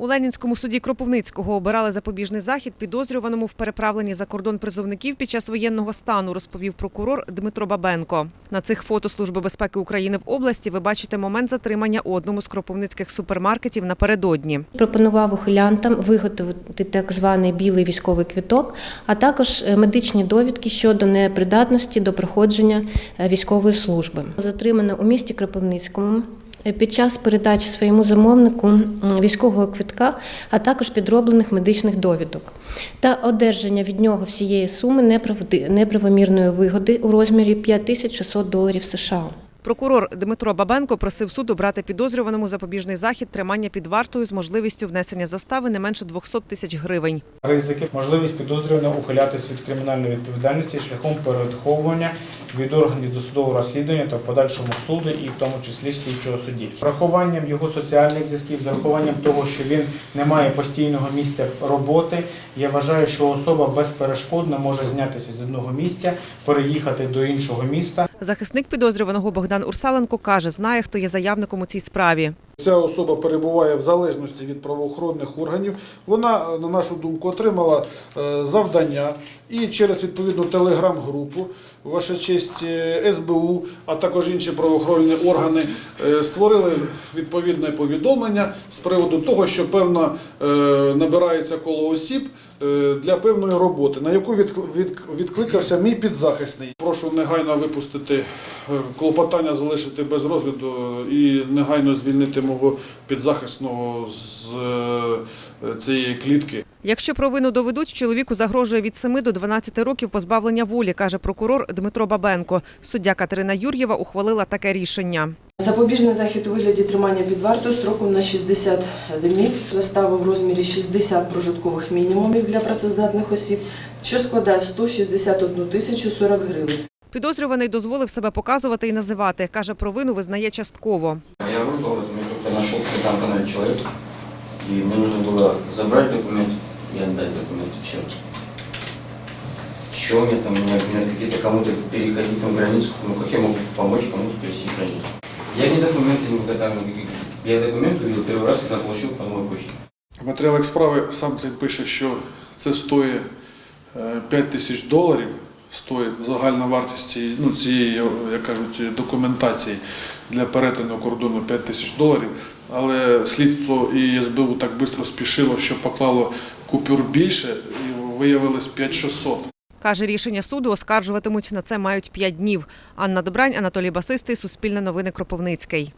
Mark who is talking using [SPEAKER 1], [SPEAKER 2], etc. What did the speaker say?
[SPEAKER 1] У Ленінському суді Кропивницького обирали запобіжний захід підозрюваному в переправленні за кордон призовників під час воєнного стану, розповів прокурор Дмитро Бабенко. На цих фото Служби безпеки України в області ви бачите момент затримання у одному з кропивницьких супермаркетів напередодні.
[SPEAKER 2] Пропонував ухилянтам виготовити так званий білий військовий квіток, а також е, медичні довідки щодо непридатності до проходження е, військової служби. Затримано у місті Кропивницькому. Е, Під час передачі своєму замовнику військового квитка, а також підроблених медичних довідок, та одержання від нього всієї суми неправомірної вигоди у розмірі 5600 доларів США.
[SPEAKER 1] Прокурор Дмитро Бабенко просив суд обрати підозрюваному запобіжний захід тримання під вартою з можливістю внесення застави не менше 200 тисяч гривень.
[SPEAKER 3] Ризики, можливість підозрюваного ухилятися від кримінальної відповідальності шляхом переховування від органів досудового розслідування та в подальшому суду, і в тому числі слідчого судді. Врахуванням його соціальних зв'язків, з врахуванням того, що він не має постійного місця роботи, я вважаю, що особа безперешкодно може знятися з одного місця, переїхати до іншого міста.
[SPEAKER 1] Захисник підозрюваного Богдан Урсаленко каже, знає, хто є заявником у цій справі.
[SPEAKER 4] Ця особа перебуває в залежності від правоохоронних органів. Вона, на нашу думку, отримала е, завдання і через відповідну телеграм-групу, ваша честь е, СБУ, а також інші правоохоронні органи е, створили відповідне повідомлення з приводу того, що певно е, набирається коло осіб е, для певної роботи, на яку відк- відк- відкликався мій підзахисний. Прошу негайно випустити е, клопотання, залишити без розгляду і негайно звільнити мого підзахисного з е, цієї клітки.
[SPEAKER 1] Якщо провину доведуть, чоловіку загрожує від 7 до 12 років позбавлення волі, каже прокурор Дмитро Бабенко. Суддя Катерина Юр'єва ухвалила таке рішення.
[SPEAKER 5] Запобіжний захід у вигляді тримання під вартою строком на 60 днів, застава в розмірі 60 прожиткових мінімумів для працездатних осіб, що складає 161 тисячу 40 гривень.
[SPEAKER 1] Підозрюваний дозволив себе показувати і називати. Каже, провину визнає частково.
[SPEAKER 6] Я выбрал, это мне только нашел в этом канале человек, и мне нужно было забрать документ и отдать документ, все. Чем я там, у меня, у меня какие-то кому-то переходить там границу, ну как я могу помочь кому-то пересечь границу? Я не документы никогда, ну, я документ увидел первый раз, когда получил по новой почте.
[SPEAKER 4] В матеріалах справи сам це пише, що це стоїть е, 5 тисяч доларів, стоїть загальна вартість цієї, ну, цієї, як кажуть, документації для перетину кордону 5 тисяч доларів. Але слідство і СБУ так швидко спішило, що поклало купюр більше і виявилось 5600.
[SPEAKER 1] Каже, рішення суду оскаржуватимуть на це мають 5 днів. Анна Добрань, Анатолій Басистий, Суспільне новини Кропивницький.